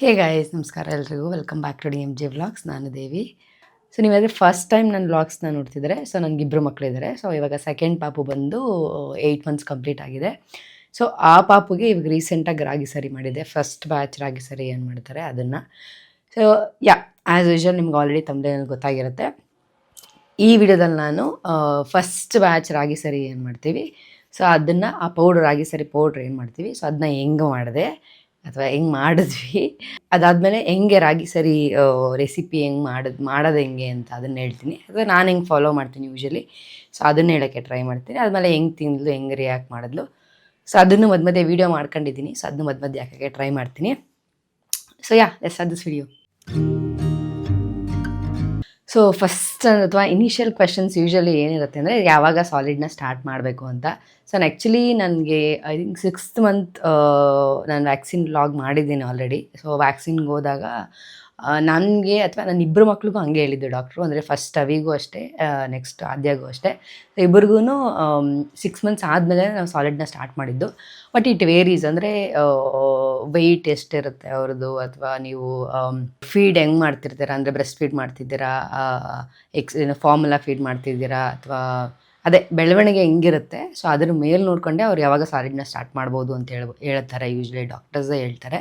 ಹೇ guys ನಮಸ್ಕಾರ ಎಲ್ರಿಗೂ. Welcome back to D M J vlogs ನಾನು ದೇವಿ. ಸೊ ನೀವಾದರೆ ಫಸ್ಟ್ ಟೈಮ್ ನನ್ನ ವ್ಲಾಗ್ಸ್ನ ನೋಡ್ತಿದ್ದಾರೆ ಸೊ ನನಗಿಬ್ಬರು ಮಕ್ಕಳಿದ್ದಾರೆ ಸೊ ಇವಾಗ ಸೆಕೆಂಡ್ ಪಾಪು ಬಂದು ಏಯ್ಟ್ ಮಂತ್ಸ್ ಕಂಪ್ಲೀಟ್ ಆಗಿದೆ. ಸೊ ಆ ಪಾಪುಗೆ ಇವಾಗ ರೀಸೆಂಟಾಗಿ ರಾಗಿ ಸರಿ ಮಾಡಿದೆ. ಫಸ್ಟ್ ಬ್ಯಾಚ್ ರಾಗಿ ಸರಿ ಏನು ಮಾಡ್ತಾರೆ ಅದನ್ನು. ಸೊ ಯಾ ಆ್ಯಸ್ ಯೂಶಲ್ ನಿಮ್ಗೆ ಆಲ್ರೆಡಿ ತಮ್ಮದೇ ನನಗೆ ಗೊತ್ತಾಗಿರುತ್ತೆ. ಈ ವಿಡಿಯೋದಲ್ಲಿ ನಾನು ಫಸ್ಟ್ ಬ್ಯಾಚ್ ರಾಗಿ ಸರಿ ಏನು ಮಾಡ್ತೀವಿ? ಸೊ ಅದನ್ನು ಆ ಪೌಡ್ರ್ ರಾಗಿ ಸರಿ ಪೌಡ್ರ್ ಏನು ಮಾಡ್ತೀವಿ? ಸೊ ಅದನ್ನ ಹೆಂಗೆ ಮಾಡಿದೆ? ಅಥವಾ ಹೆಂಗೆ ಮಾಡಿದ್ವಿ? ಅದಾದಮೇಲೆ ಹೆಂಗೆ ರಾಗಿ, ಸರಿ ರೆಸಿಪಿ ಹೆಂಗೆ ಮಾಡೋದು ಮಾಡೋದು ಹೆಂಗೆ ಅಂತ ಅದನ್ನು ಹೇಳ್ತೀನಿ. ಅಥವಾ ನಾನು ಹೆಂಗೆ ಫಾಲೋ ಮಾಡ್ತೀನಿ ಯೂಶಲಿ ಸೊ ಅದನ್ನು ಹೇಳೋಕ್ಕೆ ಟ್ರೈ ಮಾಡ್ತೀನಿ. ಆದಮೇಲೆ ಹೆಂಗೆ ತಿಂದ್ಲು, ಹೆಂಗೆ ರಿಯಾಕ್ಟ್ ಮಾಡಿದ್ಲು. ಸೊ ಅದನ್ನು ಮಧ್ಯ ಮಧ್ಯೆ ವೀಡಿಯೋ ಮಾಡ್ಕೊಂಡಿದ್ದೀನಿ. ಸೊ ಅದನ್ನು ಮಧ್ಯ ಮಧ್ಯೆ ಹಾಕೋಕ್ಕೆ ಟ್ರೈ ಮಾಡ್ತೀನಿ. So ya as this video so first ಅಥವಾ ಇನಿಷಿಯಲ್ ಕ್ವೆಶನ್ಸ್ ಯೂಶಲಿ ಏನಿರುತ್ತೆ ಅಂದರೆ, ಯಾವಾಗ ಸಾಲಿಡ್ನ ಸ್ಟಾರ್ಟ್ ಮಾಡಬೇಕು ಅಂತ. ಸೊ ನಾನು ಆ್ಯಕ್ಚುಲಿ ನನಗೆ ಐ ಥಿಂಕ್ ಸಿಕ್ಸ್ತ್ ಮಂತ್ ನಾನು ವ್ಯಾಕ್ಸಿನ್ ಲಾಗ್ ಮಾಡಿದ್ದೀನಿ ಆಲ್ರೆಡಿ ಸೊ ವ್ಯಾಕ್ಸಿನ್ಗೆ ಹೋದಾಗ ನನಗೆ ಅಥವಾ ನನ್ನ ಇಬ್ಬರು ಮಕ್ಳಿಗೂ ಹಂಗೆ ಹೇಳಿದ್ದು ಡಾಕ್ಟ್ರು. ಅಂದರೆ ಫಸ್ಟ್ ಅವಿಗೂ ಅಷ್ಟೇ ನೆಕ್ಸ್ಟ್ ಆದ್ಯಾಗೂ ಅಷ್ಟೇ. ಇಬ್ಬರಿಗೂ ಸಿಕ್ಸ್ ಮಂತ್ಸ್ ಆದಮೇಲೆ ನಾವು ಸಾಲಿಡ್ನ ಸ್ಟಾರ್ಟ್ ಮಾಡಿದ್ದು. ಬಟ್ ಇಟ್ ವೇರೀಸ್ ಅಂದರೆ ವೆಯ್ಟ್ ಎಷ್ಟಿರುತ್ತೆ ಅವ್ರದ್ದು? ಅಥವಾ ನೀವು ಫೀಡ್ ಹೆಂಗೆ ಮಾಡ್ತಿರ್ತೀರಾ? ಅಂದರೆ ಬ್ರೆಸ್ಟ್ ಫೀಡ್ ಮಾಡ್ತಿದ್ದೀರಾ ಎಕ್ಸ್ ಫಾರ್ಮುಲಾ ಫೀಡ್ ಮಾಡ್ತಿದ್ದೀರಾ? ಅಥವಾ ಅದೇ ಬೆಳವಣಿಗೆ ಹೆಂಗಿರುತ್ತೆ. ಸೊ ಅದ್ರ ಮೇಲೆ ನೋಡ್ಕೊಂಡೆ ಅವ್ರು ಯಾವಾಗ ಸಾಲಿಡ್ನ ಸ್ಟಾರ್ಟ್ ಮಾಡ್ಬೋದು ಅಂತ ಹೇಳ ಹೇಳ್ತಾರೆ. ಯೂಶ್ವಲಿ ಡಾಕ್ಟರ್ಸೇ ಹೇಳ್ತಾರೆ.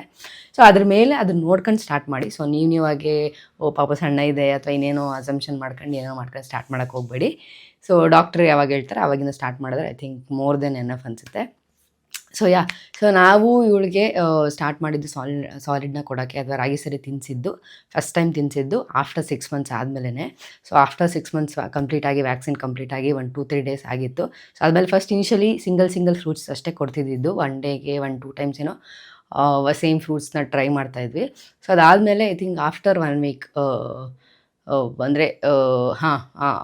ಸೊ ಅದ್ರ ಮೇಲೆ ಅದನ್ನ ನೋಡ್ಕೊಂಡು ಸ್ಟಾರ್ಟ್ ಮಾಡಿ. ಸೊ ನೀವು ನೀವಾಗೆ, ಓ, ಪಾಪ ಸಣ್ಣ ಇದೆ ಅಥವಾ ಇನ್ನೇನೋ ಅಸಂಪ್ಷನ್ ಮಾಡ್ಕೊಂಡು ಏನೋ ಮಾಡ್ಕೊಂಡು ಸ್ಟಾರ್ಟ್ ಮಾಡೋಕ್ಕೆ ಹೋಗಬೇಡಿ. ಸೊ ಡಾಕ್ಟ್ರ್ ಯಾವಾಗ ಹೇಳ್ತಾರೆ, ಅವಾಗಿಂದ ಸ್ಟಾರ್ಟ್ ಮಾಡಿದ್ರೆ I think more than enough ಅನಿಸುತ್ತೆ. ಸೊ ಯಾ ಸೊ ನಾವು ಇವಳಿಗೆ ಸ್ಟಾರ್ಟ್ ಮಾಡಿದ್ದು ಸಾಲಿಡ್ ಸಾಲಿಡ್ನ ಕೊಡೋಕ್ಕೆ ಅಥವಾ ರಾಗಿ ಸರಿ ತಿನ್ಸಿದ್ದು ಫಸ್ಟ್ ಟೈಮ್ ತಿನ್ಸಿದ್ದು ಆಫ್ಟರ್ ಸಿಕ್ಸ್ ಮಂತ್ಸ್ ಆದಮೇಲೆ so after six months complete ಆಗಿ ವ್ಯಾಕ್ಸಿನ್ ಕಂಪ್ಲೀಟ್ ಆಗಿ ಒನ್ ಟೂ ತ್ರೀ ಡೇಸ್ ಆಗಿತ್ತು. ಸೊ ಆದಮೇಲೆ first initially single single fruits ಅಷ್ಟೇ ಕೊಡ್ತಿದ್ದಿದ್ದು. ಒನ್ ಡೇಗೆ ಒನ್ ಟೂ ಟೈಮ್ಸ್ ಏನೋ ಸೇಮ್ ಫ್ರೂಟ್ಸ್ನ ಟ್ರೈ ಮಾಡ್ತಾ ಇದ್ವಿ. ಸೊ ಅದಾದಮೇಲೆ I think after one week ಅಂದರೆ ಹಾಂ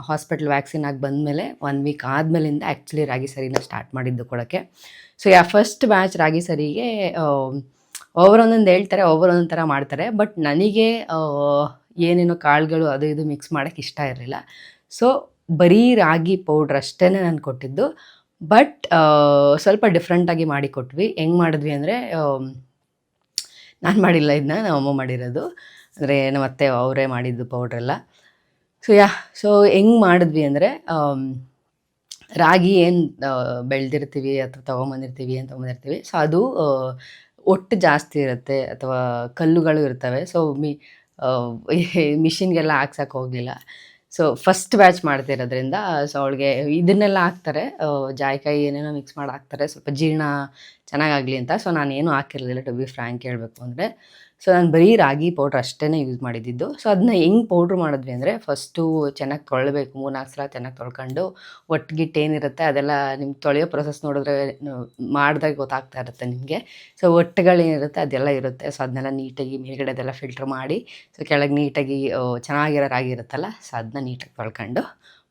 ಹಾಸ್ಪಿಟ್ಲ್ ವ್ಯಾಕ್ಸಿನ್ ಆಗಿ ಬಂದಮೇಲೆ ಒನ್ ವೀಕ್ ಆದಮೇಲಿಂದ ಆ್ಯಕ್ಚುಲಿ ರಾಗಿ ಸರಿನ ಸ್ಟಾರ್ಟ್ ಮಾಡಿದ್ದು ಕೊಡೋಕ್ಕೆ ಸೊ ಯಾ ಫಸ್ಟ್ ಬ್ಯಾಚ್ ರಾಗಿ ಸರಿಗೆ ಒಬ್ಬರೊಂದೊಂದು ಹೇಳ್ತಾರೆ ಒಬ್ಬರೊಂದೊಂದು ಥರ ಮಾಡ್ತಾರೆ. ಬಟ್ ನನಗೆ ಏನೇನೋ ಕಾಳುಗಳು ಅದು ಇದು ಮಿಕ್ಸ್ ಮಾಡೋಕ್ಕೆ ಇಷ್ಟ ಇರಲಿಲ್ಲ. ಸೊ ಬರೀ ರಾಗಿ ಪೌಡ್ರ್ ಅಷ್ಟೇ ನಾನು ಕೊಟ್ಟಿದ್ದು. ಬಟ್ ಸ್ವಲ್ಪ ಡಿಫ್ರೆಂಟಾಗಿ ಮಾಡಿ ಕೊಟ್ವಿ. ಹೆಂಗೆ ಮಾಡಿದ್ವಿ ಅಂದರೆ ನಾನು ಮಾಡಿಲ್ಲ ಇದನ್ನ ನಮ್ಮ ಅಮ್ಮ ಮಾಡಿರೋದು. ಅಂದರೆ ನಮ್ಮ ಅತ್ತೆ ಅವರೇ ಮಾಡಿದ್ದು ಪೌಡ್ರೆಲ್ಲ ಸೊ ಯಾ ಸೊ ಹೆಂಗೆ ಮಾಡಿದ್ವಿ ಅಂದರೆ ರಾಗಿ ಏನು ಬೆಳೆದಿರ್ತೀವಿ ಅಥವಾ ತೊಗೊಂಬಂದಿರ್ತೀವಿ ಏನು ತೊಗೊಂಬಂದಿರ್ತೀವಿ. ಸೊ ಅದು ಒಟ್ಟು ಜಾಸ್ತಿ ಇರುತ್ತೆ ಅಥವಾ ಕಲ್ಲುಗಳು ಇರ್ತವೆ. ಸೊ ಮಿ ಮಿಷಿನ್ಗೆಲ್ಲ ಹಾಕ್ಸಕ್ಕೆ ಹೋಗಲಿಲ್ಲ. ಸೊ ಫಸ್ಟ್ ಬ್ಯಾಚ್ ಮಾಡ್ತಿರೋದ್ರಿಂದ, ಸೊ, ಅವಳಿಗೆ ಇದನ್ನೆಲ್ಲ ಹಾಕ್ತಾರೆ. ಜಾಯಿಕಾಯಿ ಏನೇನೋ ಮಿಕ್ಸ್ ಮಾಡಿ ಹಾಕ್ತಾರೆ. ಸ್ವಲ್ಪ ಜೀರ್ಣ ಚೆನ್ನಾಗಾಗಲಿ ಅಂತ. ಸೊ ಏನು ಹಾಕಿರಲಿಲ್ಲ ಟು ಬಿ ಫ್ರ್ಯಾಂಕ್ ಹೇಳಬೇಕು ಅಂದರೆ. ಸೊ ನಾನು ಬರೀ ರಾಗಿ ಪೌಡ್ರ್ ಅಷ್ಟೇ ಯೂಸ್ ಮಾಡಿದ್ದಿದ್ದು ಸೊ ಅದನ್ನ ಹೆಂಗೆ ಪೌಡ್ರ್ ಮಾಡಿದ್ವಿ ಅಂದರೆ ಫಸ್ಟು ಚೆನ್ನಾಗಿ ತೊಳಬೇಕು ಮೂರ್ನಾಲ್ಕು ಸಲ ಚೆನ್ನಾಗಿ ತೊಳ್ಕೊಂಡು ಒಟ್ಟಿಗಿಟ್ಟು ಏನಿರುತ್ತೆ ಅದೆಲ್ಲ ನಿಮ್ಗೆ ತೊಳೆಯೋ ಪ್ರೊಸೆಸ್ ನೋಡಿದ್ರೆ ಮಾಡಿದಾಗ ಗೊತ್ತಾಗ್ತಾ ಇರುತ್ತೆ ನಿಮಗೆ. ಸೊ ಒಟ್ಟುಗಳೇನಿರುತ್ತೆ ಅದೆಲ್ಲ ಇರುತ್ತೆ. ಸೊ ಅದನ್ನೆಲ್ಲ ನೀಟಾಗಿ ಮೇಲ್ಗಡೆ ಅದೆಲ್ಲ ಫಿಲ್ಟ್ರ್ ಮಾಡಿ ಸೊ ಕೆಳಗೆ ನೀಟಾಗಿ ಚೆನ್ನಾಗಿರೋ ರಾಗಿ ಇರುತ್ತಲ್ಲ ಸೊ ಅದನ್ನ ನೀಟಾಗಿ ತೊಳ್ಕೊಂಡು,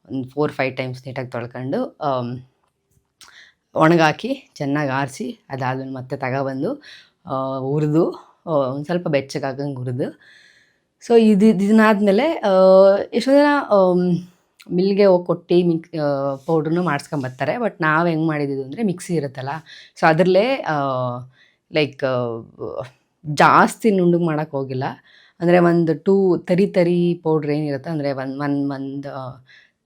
ಒಂದು ಫೋರ್ ಫೈವ್ ಟೈಮ್ಸ್ ನೀಟಾಗಿ ತೊಳ್ಕೊಂಡು ಒಣಗಾಕಿ ಚೆನ್ನಾಗಿ ಆರಿಸಿ ಅದಾದ್ಮೇಲೆ ಮತ್ತೆ ತಗೊಬಂದು ಹುರಿದು ಒಂದು ಸ್ವಲ್ಪ ಬೆಚ್ಚಗಾಗಂಗೆ ಹುರಿದು ಸೊ ಇದು ಇದನ್ನಾದಮೇಲೆ ಎಷ್ಟೋ ಜನ ಮಿಲ್ಗೆ ಹೋಗಿ ಕೊಟ್ಟು ಮಿಕ್ ಪೌಡ್ರನ್ನು ಮಾಡಿಸ್ಕೊಂಬರ್ತಾರೆ ಬಟ್ ನಾವು ಹೆಂಗೆ ಮಾಡಿದ್ದು ಅಂದರೆ ಮಿಕ್ಸಿ ಇರುತ್ತಲ್ಲ. ಸೊ ಅದರಲ್ಲೇ ಲೈಕ್ ಜಾಸ್ತಿ ನುಂಡುಗೆ ಮಾಡೋಕ್ಕೆ ಹೋಗಿಲ್ಲ. ಅಂದರೆ ಒಂದು ಟೂ, ತರಿ ತರಿ ಪೌಡ್ರ್ ಏನಿರುತ್ತೆ, ಅಂದರೆ ಒನ್ ಒನ್ ಒಂದು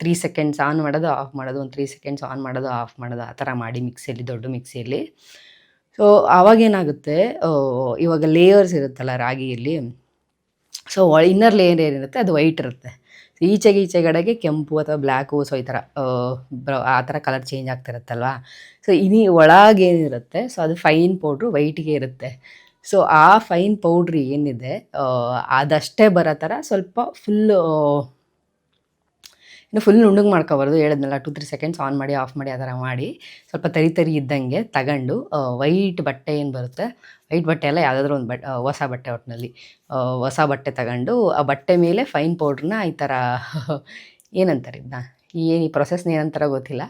ತ್ರೀ ಸೆಕೆಂಡ್ಸ್ ಆನ್ ಮಾಡೋದು, ಆಫ್ ಮಾಡೋದು, ಒಂದು ತ್ರೀ ಸೆಕೆಂಡ್ಸ್ ಆನ್ ಮಾಡೋದು, ಆಫ್ ಮಾಡೋದು, ಆ ಥರ ಮಾಡಿ ಮಿಕ್ಸಿಯಲ್ಲಿ, ದೊಡ್ಡ ಮಿಕ್ಸಿಯಲ್ಲಿ. ಸೊ ಆವಾಗೇನಾಗುತ್ತೆ? ಇವಾಗ ಲೇಯರ್ಸ್ ಇರುತ್ತಲ್ಲ ರಾಗಿಯಲ್ಲಿ. ಸೊ ಇನ್ನರ್ ಲೇಯರ್ ಏನಿರುತ್ತೆ? ಅದು ವೈಟ್ ಇರುತ್ತೆ. ಈಚೆಗೆ ಈಚೆಗಡೆಗೆ ಕೆಂಪು ಅಥವಾ ಬ್ಲ್ಯಾಕು ಸೊ ಈ ಥರ ಆ ಥರ ಕಲರ್ ಚೇಂಜ್ ಆಗ್ತಿರುತ್ತಲ್ವ? ಸೊ ಇನಿ, ಒಳಗೇನಿರುತ್ತೆ? ಸೊ ಅದು ಫೈನ್ ಪೌಡ್ರು ವೈಟ್ಗೆ ಇರುತ್ತೆ. ಸೊ ಆ ಫೈನ್ ಪೌಡ್ರ್ ಏನಿದೆ? ಅದಷ್ಟೇ ಬರೋ ಥರ ಸ್ವಲ್ಪ ಫುಲ್ಲು ಇನ್ನು ಫುಲ್ ನುಣ್ಣಗೆ ಮಾಡ್ಕೋಬಾರ್ದು. ಹೇಳಿದ್ನಲ್ಲ ಟು ತ್ರೀ ಸೆಕೆಂಡ್ಸ್ ಆನ್ ಮಾಡಿ ಆಫ್ ಮಾಡಿ, ಆ ಥರ ಮಾಡಿ. ಸ್ವಲ್ಪ ತರಿ ತರಿ ಇದ್ದಂಗೆ ತಗೊಂಡು ವೈಟ್ ಬಟ್ಟೆ ಏನು ಬರುತ್ತೆ? ವೈಟ್ ಬಟ್ಟೆ ಎಲ್ಲ ಯಾವುದಾದ್ರೂ ಒಂದು ಬಟ್ಟೆ ಹೊಸ ಬಟ್ಟೆ ಒಟ್ಟಿನಲ್ಲಿ ಹೊಸ ಬಟ್ಟೆ ತಗೊಂಡು, ಆ ಬಟ್ಟೆ ಮೇಲೆ ಫೈನ್ ಪೌಡ್ರನ್ನ ಈ ಥರ ಏನಂತಾರೆ ಇದನ್ನ ಏನು ಈ ಪ್ರೊಸೆಸ್ನ ಏನಂತಾರ ಗೊತ್ತಿಲ್ಲ.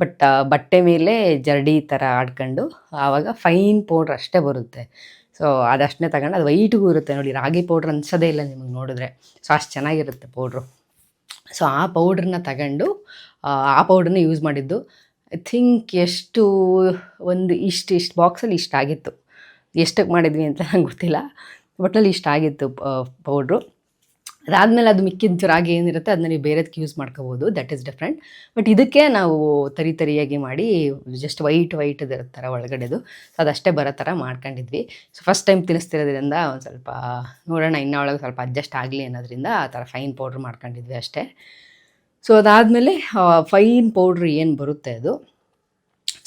ಬಟ್ ಬಟ್ಟೆ ಮೇಲೆ ಜರ್ಡಿ ಥರ ಆಡ್ಕೊಂಡು, ಆವಾಗ ಫೈನ್ ಪೌಡ್ರ್ ಅಷ್ಟೇ ಬರುತ್ತೆ. ಸೊ ಅದಷ್ಟನ್ನೇ ತಗೊಂಡು, ಅದು ವೈಟಿಗೂ ಇರುತ್ತೆ ನೋಡಿ, ರಾಗಿ ಪೌಡ್ರ್ ಅನ್ಸೋದೇ ಇಲ್ಲ ನಿಮಗೆ ನೋಡಿದ್ರೆ. ಸೊ ಅಷ್ಟು ಚೆನ್ನಾಗಿರುತ್ತೆ ಪೌಡ್ರು ಸೊ ಆ ಪೌಡ್ರನ್ನ ತಗೊಂಡು, ಆ ಪೌಡ್ರನ್ನ ಯೂಸ್ ಮಾಡಿದ್ದು. ಐ ಥಿಂಕ್ ಎಷ್ಟು, ಒಂದು ಇಷ್ಟು ಇಷ್ಟು ಬಾಕ್ಸಲ್ಲಿ ಇಷ್ಟಾಗಿತ್ತು ಎಷ್ಟಕ್ಕೆ ಮಾಡಿದ್ವಿ ಅಂತ ನಂಗೆ ಗೊತ್ತಿಲ್ಲ. ಒಟ್ಟಲ್ಲಿ ಇಷ್ಟಾಗಿತ್ತು ಪೌಡ್ರು ಅದಾದಮೇಲೆ ಅದು ಮಿಕ್ಕಿದ ರಾಗಿ ಏನಿರುತ್ತೆ ಅದನ್ನ ನೀವು ಬೇರೆದಕ್ಕೆ ಯೂಸ್ ಮಾಡ್ಕೋಬೋದು. ದಟ್ ಈಸ್ ಡಿಫ್ರೆಂಟ್ ಬಟ್ ಇದಕ್ಕೆ ನಾವು ತರಿ ತರಿಯಾಗಿ ಮಾಡಿ ಜಸ್ಟ್ ವೈಟ್ ವೈಟ್ ಇರುತ್ತಾರೆ ಒಳಗಡೆದು ಸೊ ಅದಷ್ಟೇ ಬರೋ ಥರ ಮಾಡ್ಕೊಂಡಿದ್ವಿ. ಸೊ ಫಸ್ಟ್ ಟೈಮ್ ತಿನ್ನಿಸ್ತಿರೋದ್ರಿಂದ ಒಂದು ಸ್ವಲ್ಪ, ನೋಡೋಣ ಇನ್ನೊಳಗೆ ಸ್ವಲ್ಪ ಅಡ್ಜಸ್ಟ್ ಆಗಲಿ ಅನ್ನೋದ್ರಿಂದ ಆ ಥರ ಫೈನ್ ಪೌಡ್ರ್ ಮಾಡ್ಕೊಂಡಿದ್ವಿ ಅಷ್ಟೇ. ಸೊ ಅದಾದಮೇಲೆ ಫೈನ್ ಪೌಡ್ರ್ ಏನು ಬರುತ್ತೆ ಅದು?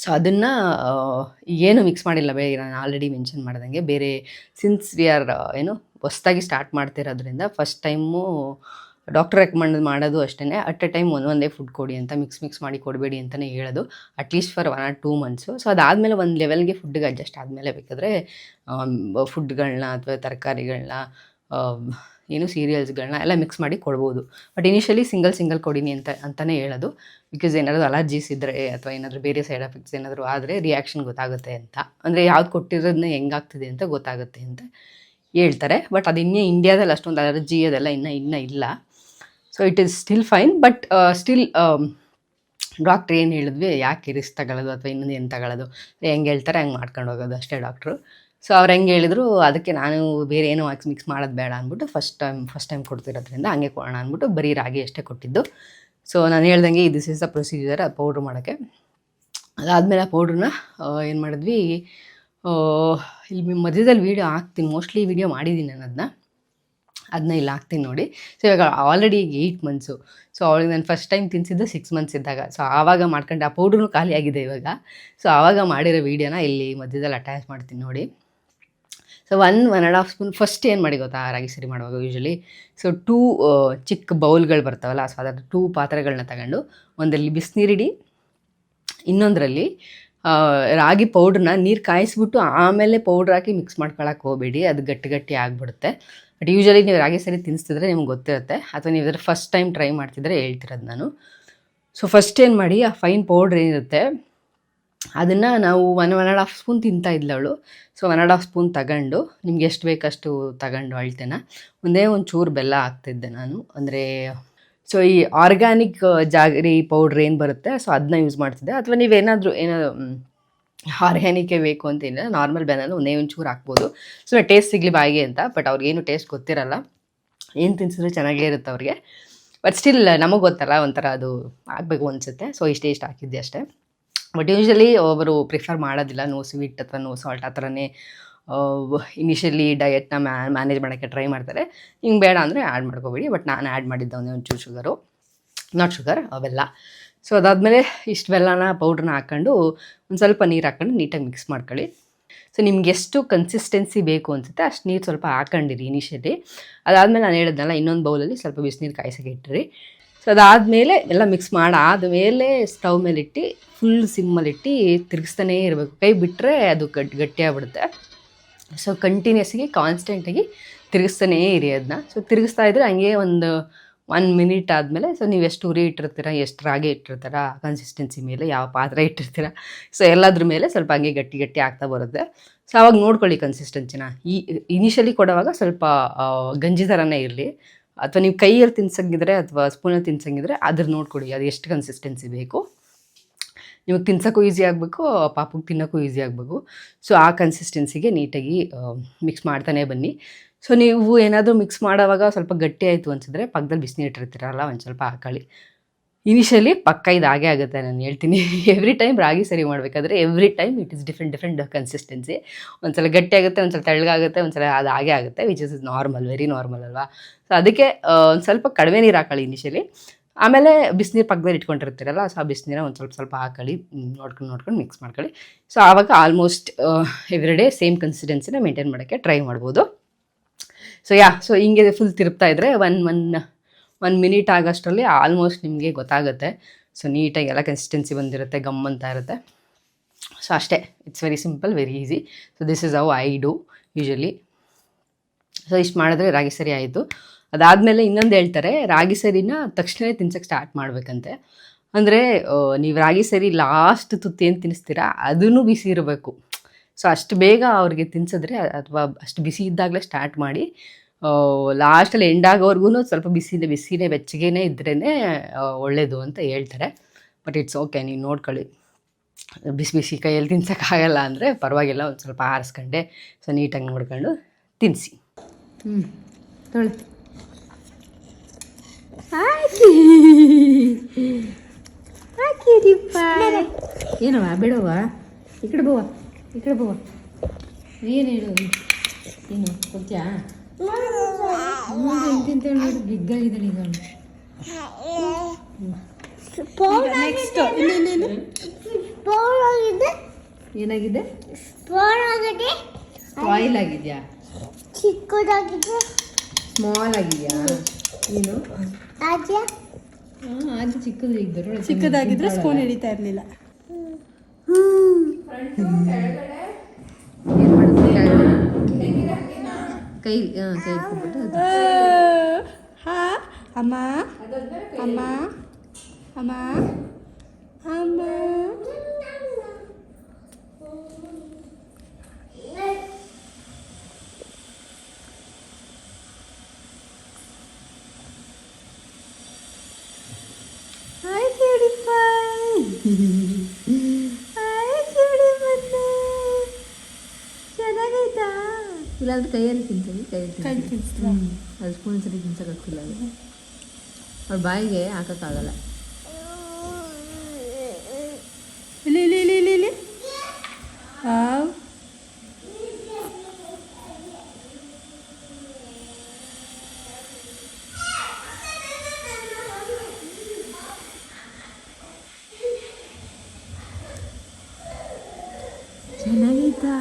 ಸೊ ಅದನ್ನು ಏನು ಮಿಕ್ಸ್ ಮಾಡಿಲ್ಲ. ಬೇರೆ ನಾನು ಆಲ್ರೆಡಿ ಮೆನ್ಷನ್ ಮಾಡ್ದಂಗೆ. ಬೇರೆ ಸಿನ್ಸ್ ವಿ ಆರ್ ಏನು, ಹೊಸ್ದಾಗಿ ಸ್ಟಾರ್ಟ್ ಮಾಡ್ತಿರೋದ್ರಿಂದ ಫಸ್ಟ್ ಟೈಮು ಡಾಕ್ಟರ್ ರೆಕಮೆಂಡ್ ಮಾಡೋದು ಅಷ್ಟೇ ಅಟ್ ಎ ಟೈಮ್ ಒಂದೊಂದೇ ಫುಡ್ ಕೊಡಿ ಅಂತ ಮಿಕ್ಸ್ ಮಿಕ್ಸ್ ಮಾಡಿ ಕೊಡಬೇಡಿ ಅಂತಲೇ ಹೇಳೋದು. At least for one or two months so ಅದಾದಮೇಲೆ ಒಂದು ಲೆವೆಲ್ಗೆ ಫುಡ್ಗೆ ಅಡ್ಜಸ್ಟ್ ಆದಮೇಲೆ ಬೇಕಾದರೆ ಫುಡ್ಗಳನ್ನ ಅಥವಾ ತರಕಾರಿಗಳನ್ನ ಏನು ಸೀರಿಯಲ್ಸ್ಗಳನ್ನ ಎಲ್ಲ ಮಿಕ್ಸ್ ಮಾಡಿ ಕೊಡ್ಬೋದು. ಬಟ್ ಇನಿಷಿಯಲಿ ಸಿಂಗಲ್ ಸಿಂಗಲ್ ಕೊಡಿನಿ ಅಂತ ಅಂತಲೇ ಹೇಳೋದು. ಬಿಕಾಸ್ ಏನಾದರೂ ಅಲರ್ಜೀಸ್ ಇದ್ದರೆ ಅಥವಾ ಏನಾದರೂ ಬೇರೆ ಸೈಡ್ ಎಫೆಕ್ಟ್ಸ್ ಏನಾದರೂ ಆದರೆ ರಿಯಾಕ್ಷನ್ ಗೊತ್ತಾಗುತ್ತೆ ಅಂತ. ಅಂದರೆ ಯಾವ್ದು ಕೊಟ್ಟಿರೋದನ್ನ ಹೆಂಗಾಗ್ತಿದೆ ಅಂತ ಗೊತ್ತಾಗುತ್ತೆ ಅಂತ ಹೇಳ್ತಾರೆ. ಬಟ್ ಅದು ಇನ್ನೇ ಇಂಡಿಯಾದಲ್ಲಿ ಅಷ್ಟೊಂದು ಅಲರ್ಜಿ ಅದೆಲ್ಲ ಇನ್ನೂ ಇನ್ನೂ ಇಲ್ಲ. So it is still fine but still doctor ಏನು ಹೇಳಿದ್ವಿ, ಯಾಕೆ ರಿಸ್ಕ್ ತಗೊಳ್ಳೋದು ಅಥವಾ ಇನ್ನೊಂದು ಏನು ತಗೊಳ್ಳೋದು ಹೆಂಗೆ ಹೇಳ್ತಾರೆ, ಹಂಗೆ ಮಾಡ್ಕೊಂಡು ಹೋಗೋದು ಅಷ್ಟೇ ಡಾಕ್ಟ್ರು ಸೊ ಅವ್ರು ಹೆಂಗೆ ಹೇಳಿದ್ರು, ಅದಕ್ಕೆ ನಾನು ಬೇರೆ ಏನೋ ಹಾಕಿ ಮಿಕ್ಸ್ ಮಾಡೋದು ಬೇಡ ಅಂದ್ಬಿಟ್ಟು ಫಸ್ಟ್ ಟೈಮ್ ಫಸ್ಟ್ ಟೈಮ್ ಕೊಡ್ತಿರೋದ್ರಿಂದ ಹಂಗೆ ಕೊಡೋಣ ಅಂದ್ಬಿಟ್ಟು ಬರೀ ರಾಗಿ ಅಷ್ಟೇ ಕೊಟ್ಟಿದ್ದು. ಸೊ ನಾನು ಹೇಳ್ದಂಗೆ this is the procedure powder ಮಾಡೋಕ್ಕೆ. ಅದಾದಮೇಲೆ ಆ ಪೌಡ್ರನ್ನ ಏನು ಮಾಡಿದ್ವಿ ಇಲ್ಲಿ ಮಧ್ಯದಲ್ಲಿ ವೀಡಿಯೋ ಹಾಕ್ತೀನಿ ಮೋಸ್ಟ್ಲಿ ವೀಡಿಯೋ ಮಾಡಿದ್ದೀನಿ ನಾನು ಅದನ್ನ ಅದನ್ನ ಇಲ್ಲಿ ಹಾಕ್ತೀನಿ ನೋಡಿ. ಸೊ ಇವಾಗ ಆಲ್ರೆಡಿ ಈಗ ಏಯ್ಟ್ ಮಂತ್ಸು ಸೊ ಅವಳಿಗೆ ನಾನು ಫಸ್ಟ್ ಟೈಮ್ ತಿನ್ಸಿದ್ದು ಸಿಕ್ಸ್ ಮಂತ್ಸ್ ಇದ್ದಾಗ. ಸೊ ಆವಾಗ ಮಾಡ್ಕೊಂಡು, ಆ ಪೌಡ್ರೂ ಖಾಲಿ ಆಗಿದೆ ಇವಾಗ. ಸೊ ಆವಾಗ ಮಾಡಿರೋ ವೀಡಿಯೋನ ಇಲ್ಲಿ ಮಧ್ಯದಲ್ಲಿ ಅಟ್ಯಾಚ್ ಮಾಡ್ತೀನಿ ನೋಡಿ. So one one and half spoon first ಏನು ಮಾಡಿ ಗೊತ್ತಾ? ರಾಗಿ ಸರಿ ಮಾಡುವಾಗ ಯೂಶ್ವಲಿ ಸೊ ಟೂ ಚಿಕ್ಕ ಬೌಲ್ಗಳು ಬರ್ತಾವಲ್ಲ ಸೊ ಅದರ ಟೂ ಪಾತ್ರೆಗಳನ್ನ ತಗೊಂಡು ಒಂದರಲ್ಲಿ ಬಿಸಿನೀರಿಡಿ ಇನ್ನೊಂದರಲ್ಲಿ ರಾಗಿ ಪೌಡ್ರನ್ನ ನೀರು ಕಾಯಿಸ್ಬಿಟ್ಟು ಆಮೇಲೆ ಪೌಡ್ರ್ ಹಾಕಿ ಮಿಕ್ಸ್ ಮಾಡ್ಕೊಳಕ್ಕೆ ಹೋಗಬೇಡಿ, ಅದು ಗಟ್ಟಿ ಗಟ್ಟಿ ಆಗಿಬಿಡುತ್ತೆ. ಬಟ್ ಯೂಶ್ವಲಿ ನೀವು ರಾಗಿ ಸರಿ ತಿನ್ನಿಸ್ತಿದ್ರೆ ನಿಮ್ಗೆ ಗೊತ್ತಿರುತ್ತೆ, ಅಥವಾ ನೀವು ಇದ್ರ ಫಸ್ಟ್ ಟೈಮ್ ಟ್ರೈ ಮಾಡ್ತಿದ್ರೆ ಹೇಳ್ತಿರೋದು ನಾನು. ಸೊ ಫಸ್ಟ್ ಏನು ಮಾಡಿ, ಆ ಫೈನ್ ಪೌಡ್ರ್ ಏನಿರುತ್ತೆ ಅದನ್ನು ನಾವು one one and half spoon ತಿಂತಾ ಇದ್ಲವಳು so one and half spoon ತಗೊಂಡು, ನಿಮ್ಗೆ ಎಷ್ಟು ಬೇಕಷ್ಟು ತಗೊಂಡು ಅಳ್ತೇನ. ಒಂದೇ ಒಂದು ಚೂರು ಬೆಲ್ಲ ಹಾಕ್ತಿದ್ದೆ ನಾನು. ಅಂದರೆ ಸೊ ಈ ಆರ್ಗ್ಯಾನಿಕ್ ಜಾಗರಿ ಪೌಡ್ರ್ ಏನು ಬರುತ್ತೆ ಸೊ ಅದನ್ನ ಯೂಸ್ ಮಾಡ್ತಿದ್ದೆ. ಅಥವಾ ನೀವೇನಾದರೂ ಏನಾದರೂ ಆರ್ಗ್ಯಾನಿಕೇ ಬೇಕು ಅಂತ ಏನಿಲ್ಲ ನಾರ್ಮಲ್ ಬ್ಯಾನಲ್ಲಿ ಒಂದೇ ಒಂದು ಚೂರು ಹಾಕ್ಬೋದು ಸೊ ಟೇಸ್ಟ್ ಸಿಗಲಿ ಬಾಯಿಗೆ ಅಂತ ಬಟ್ ಅವ್ರಿಗೇನು ಟೇಸ್ಟ್ ಗೊತ್ತಿರಲ್ಲ. ಏನು ತಿನ್ಸಿದ್ರೆ ಚೆನ್ನಾಗೇ ಇರುತ್ತೆ ಅವ್ರಿಗೆ. ಬಟ್ ಸ್ಟಿಲ್ ನಮಗೆ ಗೊತ್ತಲ್ಲ, ಒಂಥರ ಅದು ಆಗಬೇಕು ಅನಿಸುತ್ತೆ. ಸೊ ಇಷ್ಟೇ ಇಷ್ಟ ಹಾಕಿದ್ದೆ ಅಷ್ಟೇ. ಬಟ್ ಯೂಶ್ವಲಿ ಅವರು ಪ್ರಿಫರ್ ಮಾಡೋದಿಲ್ಲ. ನೋ ಸ್ವೀಟ್ ಅಥವಾ ನೋ ಸಾಲ್ಟ್ ಆ ಥರನೇ ಇನಿಷಿಯಲಿ ಡಯೆಟ್ನ ಮ್ಯಾ ಮ್ಯಾನೇಜ್ ಮಾಡೋಕ್ಕೆ ಟ್ರೈ ಮಾಡ್ತಾರೆ. ಹಿಂಗೆ ಬೇಡ ಅಂದರೆ ಆ್ಯಡ್ ಮಾಡ್ಕೋಬೇಡಿ. ಬಟ್ ನಾನು ಆ್ಯಡ್ ಮಾಡಿದ್ದೆ ಒಂದೇ ಒಂಚೂರು ಶುಗರು ನಾಟ್ ಶುಗರ್ ಅವೆಲ್ಲ. ಸೊ ಅದಾದಮೇಲೆ ಇಷ್ಟು ಬೆಲ್ಲನ ಪೌಡ್ರನ್ನ ಹಾಕ್ಕೊಂಡು ಒಂದು ಸ್ವಲ್ಪ ನೀರು ಹಾಕ್ಕೊಂಡು ನೀಟಾಗಿ ಮಿಕ್ಸ್ ಮಾಡ್ಕೊಳ್ಳಿ. ಸೊ ನಿಮ್ಗೆ ಎಷ್ಟು ಕನ್ಸಿಸ್ಟೆನ್ಸಿ ಬೇಕು ಅನಿಸುತ್ತೆ, ಅಷ್ಟು ನೀರು ಸ್ವಲ್ಪ ಹಾಕೊಂಡಿರಿ ಇನಿಷಿಯಲಿ ಅದಾದಮೇಲೆ ನಾನು ಹೇಳಿದ್ನಲ್ಲ, ಇನ್ನೊಂದು ಬೌಲಲ್ಲಿ ಸ್ವಲ್ಪ ಬಿಸಿನೀರು ಕಾಯಿಸಕ್ಕೆ ಇಟ್ಟಿರಿ. ಸೊ ಅದಾದಮೇಲೆ ಎಲ್ಲ ಮಿಕ್ಸ್ ಸ್ಟವ್ ಮೇಲೆ ಇಟ್ಟು ಫುಲ್ ಸಿಮ್ಮಲ್ಲಿಟ್ಟು ತಿರುಗಿಸ್ತಾನೇ ಇರಬೇಕು. ಕೈ ಬಿಟ್ಟರೆ ಅದು ಗಟ್ಟಿ ಗಟ್ಟಿಯಾಗ್ಬಿಡುತ್ತೆ. ಸೊ ಕಂಟಿನ್ಯೂಸ್ಗೆ ಕಾನ್ಸ್ಟೆಂಟಾಗಿ ತಿರುಗಿಸ್ತಾನೇ ಇರಿ ಅದನ್ನ ಸೊ ತಿರುಗಿಸ್ತಾ ಇದ್ರೆ ಹಂಗೆ ಒಂದು ಒನ್ ಮಿನಿಟ್ ಆದಮೇಲೆ ಸೊ ನೀವು ಎಷ್ಟು ಉರಿ ಇಟ್ಟಿರ್ತೀರ, ಎಷ್ಟು ರಾಗಿ ಇಟ್ಟಿರ್ತೀರ ಕನ್ಸಿಸ್ಟೆನ್ಸಿ ಮೇಲೆ ಯಾವ ಪಾತ್ರೆ ಇಟ್ಟಿರ್ತೀರ ಸೊ ಎಲ್ಲದ್ರ ಮೇಲೆ ಸ್ವಲ್ಪ ಹಂಗೆ ಗಟ್ಟಿ ಗಟ್ಟಿ ಆಗ್ತಾ ಬರುತ್ತೆ. ಸೊ ಅವಾಗ ನೋಡ್ಕೊಳ್ಳಿ ಕನ್ಸಿಸ್ಟೆನ್ಸಿನ ಈ ಇನಿಷಿಯಲಿ ಕೊಡುವಾಗ ಸ್ವಲ್ಪ ಗಂಜಿ ಥರನೇ ಇರಲಿ. ಅಥವಾ ನೀವು ಕೈಯಲ್ಲಿ ತಿನ್ಸಂಗಿದ್ರೆ ಅಥವಾ ಸ್ಪೂನಲ್ಲಿ ತಿನ್ಸಂಗಿದ್ರೆ ಅದ್ರ ನೋಡ್ಕೊಡಿ, ಅದು ಎಷ್ಟು ಕನ್ಸಿಸ್ಟೆನ್ಸಿ ಬೇಕು. ನಿಮಗೆ ತಿನ್ಸೋಕ್ಕೂ ಈಸಿ ಆಗಬೇಕು, ಪಾಪಗೆ ತಿನ್ನೋಕ್ಕೂ ಈಸಿ ಆಗಬೇಕು. ಸೊ ಆ ಕನ್ಸಿಸ್ಟೆನ್ಸಿಗೆ ನೀಟಾಗಿ ಮಿಕ್ಸ್ ಮಾಡ್ತಾನೆ ಬನ್ನಿ. ಸೊ ನೀವು ಏನಾದರೂ ಮಿಕ್ಸ್ ಮಾಡೋವಾಗ ಸ್ವಲ್ಪ ಗಟ್ಟಿ ಆಯಿತು ಅನ್ಸಿದ್ರೆ ಪಕ್ಕದಲ್ಲಿ ಬಿಸಿನೀರು ಇಟ್ಟಿರ್ತೀರಲ್ಲ, ಒಂದು ಸ್ವಲ್ಪ ಹಾಕೊಳ್ಳಿ. ಇನಿಷಿಯಲಿ ಪಕ್ಕ ಇದು ಹಾಗೆ ಆಗುತ್ತೆ ನಾನು ಹೇಳ್ತೀನಿ. ಎವ್ರಿ ಟೈಮ್ ರಾಗಿ ಸರಿ ಮಾಡಬೇಕಾದ್ರೆ every time it is different different consistency ಒಂದ್ಸಲ ಗಟ್ಟಿ ಆಗುತ್ತೆ, ಒಂದ್ಸಲ ತೆಳ್ಳಗಾಗುತ್ತೆ ಒಂದ್ಸಲ ಅದು ಹಾಗೆ ಆಗುತ್ತೆ which is normal very normal ಅಲ್ವಾ? ಸೊ ಅದಕ್ಕೆ ಒಂದು ಸ್ವಲ್ಪ ಕಡಿಮೆ ನೀರು ಹಾಕೊಳ್ಳಿ ಇನಿಷಿಯಲಿ ಆಮೇಲೆ ಬಿಸಿನೀರು ಪಕ್ಕದಲ್ಲಿ ಇಟ್ಕೊಂಡಿರ್ತೀರಲ್ಲ, ಸೊ ಆ ಬಿಸಿನೀರ ಒಂದು ಸ್ವಲ್ಪ ಸ್ವಲ್ಪ ಹಾಕೊಳ್ಳಿ ನೋಡ್ಕೊಂಡು ನೋಡ್ಕೊಂಡು ಮಿಕ್ಸ್ ಮಾಡ್ಕೊಳ್ಳಿ. ಸೊ ಆವಾಗ ಆಲ್ಮೋಸ್ಟ್ ಎವ್ರಿ ಡೇ ಸೇಮ್ ಕನ್ಸಿಸ್ಟೆನ್ಸಿನ ಮೇಂಟೈನ್ ಮಾಡೋಕ್ಕೆ ಟ್ರೈ ಮಾಡ್ಬೋದು. ಸೊ ಯಾ ಸೊ ಹಿಂಗೆ ಫುಲ್ ತಿರುಪ್ತಾ ಇದ್ರೆ ಒನ್ ಒನ್ ಒನ್ ಮಿನಿಟ್ ಆಗೋಷ್ಟರಲ್ಲಿ ಆಲ್ಮೋಸ್ಟ್ ನಿಮಗೆ ಗೊತ್ತಾಗುತ್ತೆ. ಸೊ ನೀಟಾಗಿ ಎಲ್ಲ ಕನ್ಸಿಸ್ಟೆನ್ಸಿ ಬಂದಿರುತ್ತೆ, ಗಮ್ ಅಂತ ಇರುತ್ತೆ. ಸೊ ಅಷ್ಟೇ. It's very simple very easy so this is how I do usually so ಇಷ್ಟು ಮಾಡಿದ್ರೆ ರಾಗಿ ಸರಿ ಆಯಿತು. ಅದಾದಮೇಲೆ ಇನ್ನೊಂದು ಹೇಳ್ತಾರೆ, ರಾಗಿ ಸರಿನ ತಕ್ಷಣ ತಿನ್ಸೋಕ್ಕೆ ಸ್ಟಾರ್ಟ್ ಮಾಡಬೇಕಂತೆ. ಅಂದರೆ ನೀವು ರಾಗಿ ಸರಿ ಲಾಸ್ಟ್ ತುತ್ತು ಏನು ತಿನ್ನಿಸ್ತೀರಾ ಅದೂ ಬಿಸಿ ಇರಬೇಕು. ಸೊ ಅಷ್ಟು ಬೇಗ ಅವ್ರಿಗೆ ತಿನ್ಸಿದ್ರೆ ಅಥವಾ ಅಷ್ಟು ಬಿಸಿ ಇದ್ದಾಗಲೇ ಸ್ಟಾರ್ಟ್ ಮಾಡಿ ಲಾಸ್ಟಲ್ಲಿ ಎಂಡ್ ಆಗೋವರೆಗೂ ಸ್ವಲ್ಪ ಬಿಸಿನೇ ಬಿಸಿನೇ ಬೆಚ್ಚಗೇನೆ ಇದ್ರೇ ಒಳ್ಳೆಯದು ಅಂತ ಹೇಳ್ತಾರೆ. ಬಟ್ ಇಟ್ಸ್ ಓಕೆ ನೀವು ನೋಡ್ಕೊಳ್ಳಿ. ಬಿಸಿ ಬಿಸಿ ಕೈಯಲ್ಲಿ ತಿನ್ಸೋಕ್ಕಾಗಲ್ಲ ಅಂದರೆ ಪರವಾಗಿಲ್ಲ ಒಂದು ಸ್ವಲ್ಪ ಆರಿಸ್ಕೊಂಡೆ ಸೊ ನೀಟಾಗಿ ನೋಡ್ಕೊಂಡು ತಿನ್ನಿಸಿ ಹ್ಞೂ ಏನವ ಬಿಡವ ಈ ಕಡೆ ಬೋವಾ ಈ ಕಡೆ ಬೋವಾ ಏನು ಹೇಳು? ಏನು ಕೊಡ್ತೀಯಾ? ನೆಕ್ಸ್ಟ್ ಇಲ್ಲಿ ಇಲ್ಲಿ ಇಲ್ಲಿ ಏನಾಗಿದೆ? ಸ್ಪಾಯ್ಲ್ ಆಗಿದೆಯಾ? ಚಿಕ್ಕದಾಗಿದೆ. ಸ್ಮಾಲ್ ಆಗಿದೆಯಾ? ಏನು? ಆಚೆ ಚಿಕ್ಕದು ಈಗ ಚಿಕ್ಕದಾಗಿದ್ರೆ ಸ್ಪೂನ್ ಹಿಡಿತಾ ಇರಲಿಲ್ಲ. ಕೈ ಹಾಂ ಕೈ ಇಟ್ಕೊಂಡ್ಬಿಟ್ಟು ಅದು ಹಾ ಅಮ್ಮ ಅಮ್ಮ ಅಮ್ಮ ಇಲ್ಲಾಂದ್ರೆ ಕೈಯಲ್ಲಿ ತಿಂತೀವಿ ಕೈಯಲ್ಲಿ ಕೈ ತಿಂತೀವಿ ತಿನ್ಸ್ಲಾ? ಹ್ಮ್. ಅದು ಸ್ಪೂನ್ ಸರಿ ತಿನ್ಸೋಕ್ಕಾಗ್ತಿಲ್ಲ ಅದು ಅವ್ಳ ಬಾಯಿಗೆ ಹಾಕೋಕ್ಕಾಗಲ್ಲ ಇಲ್ಲಿ ಇಲ್ಲಿ ಇಲ್ಲಿ ಇಲ್ಲಿ ಇಲ್ಲಿ ವಾವ್. ಚೆನ್ನಾಗೈತಾ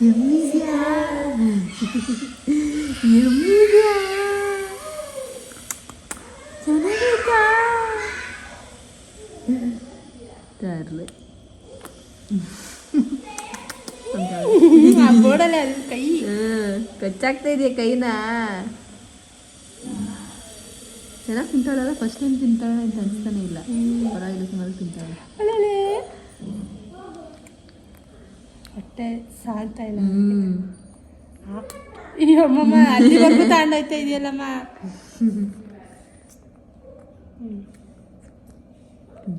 ಎಮ್ಮಿದ್ಯಾ ಕಚ್ಚಾಗ್ತಾ ಇದೆಯಾ ಕೈನ ಚೆನ್ನಾಗಿ ತಿಂತಾಳಲ್ಲ ಫಸ್ಟ್ ಟೈಮ್ ತಿಂತಾಳೆ ಅಂತ ಅನಿಸ್ತಾನೆ ಇಲ್ಲ ಪರವಾಗಿಲ್ಲ ಸುಮಾರು ತಿಂತಾಳೆ ಹೊಟ್ಟೆ ಸಾಲ್ತಾ ಇಲ್ಲ ಅಯ್ಯೋ ಅಮ್ಮಮ್ಮ ಅಲ್ಲಿವರೆಗೂ ತಾಂಡೋಯ್ತಾ ಇದೆಯಲ್ಲಮ್ಮ?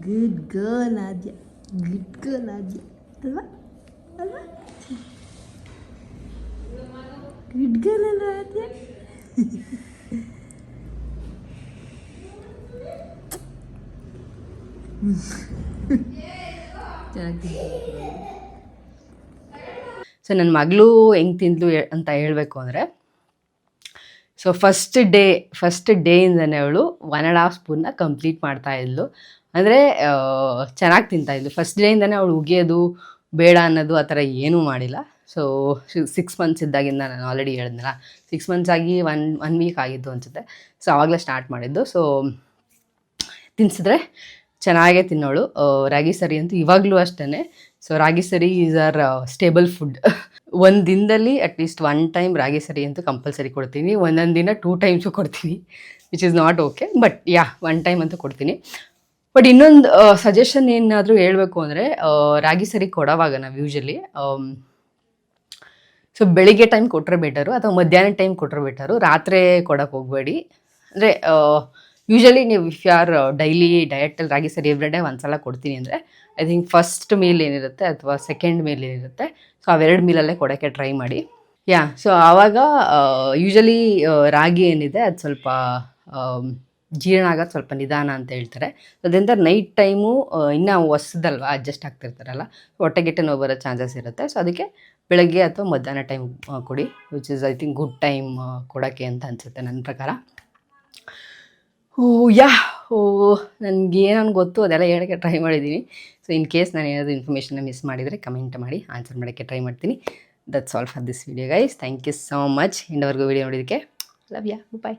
Good girl Aadya. Good girl Aadya. ಅಲ್ವಾ? ಅಲ್ವಾ? ಗುಡ್ ಗರ್ಲ್ ಅಲ್ಲ ಆದ್ಯ? ಸೊ ನನ್ನ ಮಗಳು ಹೆಂಗೆ ತಿಂದ್ಲು ಅಂತ ಹೇಳಬೇಕು ಅಂದರೆ ಸೊ ಫಸ್ಟ್ ಡೇ ಫಸ್ಟ್ ಡೇಯಿಂದನೇ ಅವಳು ಒನ್ ಆ್ಯಂಡ್ ಹಾಫ್ ಸ್ಪೂನ್ನ ಕಂಪ್ಲೀಟ್ ಮಾಡ್ತಾ ಇದ್ಲು. ಅಂದರೆ ಚೆನ್ನಾಗಿ ತಿಂತಾ ಇದ್ಲು. ಫಸ್ಟ್ ಡೇಯಿಂದನೇ ಅವಳು ಉಗಿಯೋದು, ಬೇಡ ಅನ್ನೋದು ಆ ಥರ ಏನೂ ಮಾಡಿಲ್ಲ. ಸೊ ಸಿಕ್ಸ್ ಮಂತ್ಸ್ ಇದ್ದಾಗಿಂದ ನಾನು ಆಲ್ರೆಡಿ ಹೇಳಿದ್ನಲ್ಲ ಸಿಕ್ಸ್ ಮಂತ್ಸ್ ಆಗಿ ಒನ್ ಒನ್ ವೀಕ್ ಆಗಿದ್ದು ಅನಿಸುತ್ತೆ. ಸೊ ಆವಾಗಲೇ ಸ್ಟಾರ್ಟ್ ಮಾಡಿದ್ದು. ಸೊ ತಿನ್ಸಿದ್ರೆ ಚೆನ್ನಾಗೇ ತಿನ್ನೋಳು. ರಾಗಿ ಸರಿ ಅಂತೂ ಇವಾಗಲೂ ಅಷ್ಟೇ ಸೊ ರಾಗಿ ಸರಿ ಈಸ್ ಆರ್ ಸ್ಟೇಬಲ್ ಫುಡ್ ಒಂದು ದಿನದಲ್ಲಿ ಅಟ್ಲೀಸ್ಟ್ ಒನ್ ಟೈಮ್ ರಾಗಿ ಸರಿ ಅಂತೂ ಕಂಪಲ್ಸರಿ ಕೊಡ್ತೀನಿ ಒಂದೊಂದು ದಿನ ಟೂ ಟೈಮ್ಸು ಕೊಡ್ತೀನಿ which is not okay but ya one time ಅಂತೂ ಕೊಡ್ತೀನಿ ಬಟ್ ಇನ್ನೊಂದು ಸಜೆಷನ್ ಏನಾದರೂ ಹೇಳಬೇಕು ಅಂದರೆ ರಾಗಿ ಸರಿ ಕೊಡೋವಾಗ ನಾವು ಯೂಶಲಿ ಸೊ ಬೆಳಿಗ್ಗೆ ಟೈಮ್ ಕೊಟ್ಟರೆ ಬೆಟರು ಅಥವಾ ಮಧ್ಯಾಹ್ನ ಟೈಮ್ ಕೊಟ್ಟರೆ ಬೆಟರು ರಾತ್ರಿ ಕೊಡೋಕ್ಕೆ ಹೋಗಬೇಡಿ. ಅಂದರೆ ಯೂಶಲಿ ನೀವು ಇಫ್ ಯು ಆರ್ ಡೈಲಿ ಡಯಟಲ್ಲಿ ರಾಗಿ ಸರಿ ಎವ್ರಿ ಡೇ ಒಂದ್ಸಲ ಕೊಡ್ತೀನಿ ಅಂದರೆ ಐ ಥಿಂಕ್ ಫಸ್ಟ್ ಮೀಲ್ ಏನಿರುತ್ತೆ ಅಥವಾ ಸೆಕೆಂಡ್ ಮೀಲ್ ಏನಿರುತ್ತೆ ಸೊ ಅವೆರಡು ಮೀಲಲ್ಲೇ ಕೊಡೋಕ್ಕೆ ಟ್ರೈ ಮಾಡಿ. ಯಾ ಸೊ ಆವಾಗ ಯೂಶಲಿ ರಾಗಿ ಏನಿದೆ ಅದು ಸ್ವಲ್ಪ ಜೀರ್ಣ ಆಗೋದು ಸ್ವಲ್ಪ ನಿಧಾನ ಅಂತ ಹೇಳ್ತಾರೆ. ಅದರಿಂದ ನೈಟ್ ಟೈಮು ಇನ್ನೂ ಹೊಸದಲ್ವ ಅಡ್ಜಸ್ಟ್ ಆಗ್ತಿರ್ತಾರಲ್ಲ, ಹೊಟ್ಟೆಗೆಟ್ಟೆ ನೋವು ಬರೋ ಚಾನ್ಸಸ್ ಇರುತ್ತೆ. ಸೊ ಅದಕ್ಕೆ ಬೆಳಗ್ಗೆ ಅಥವಾ ಮಧ್ಯಾಹ್ನ ಟೈಮ್ ಕೊಡಿ which is I think good time ಕೊಡೋಕ್ಕೆ ಅಂತ ಅನಿಸುತ್ತೆ ನನ್ನ ಪ್ರಕಾರ. ಓ, ಯಾ, ಓ, ನನಗೆ ಏನೇನು ಗೊತ್ತು, ಅದೆಲ್ಲ ಹೇಳೋಕ್ಕೆ ಟ್ರೈ ಮಾಡಿದ್ದೀನಿ. ಸೊ ಇನ್ ಕೇಸ್ ನಾನು ಏನಾದರೂ ಇನ್ಫಾರ್ಮೇಷನ್ನ ಮಿಸ್ ಮಾಡಿದರೆ ಕಮೆಂಟ್ ಮಾಡಿ ಆನ್ಸರ್ ಮಾಡೋಕ್ಕೆ ಟ್ರೈ ಮಾಡ್ತೀನಿ. That's all for this video guys thank you so much ಇಂಡವರೆಗೂ video ನೋಡಿದ್ದಕ್ಕೆ ಲವ್ ಯಾ ಬಾಯ್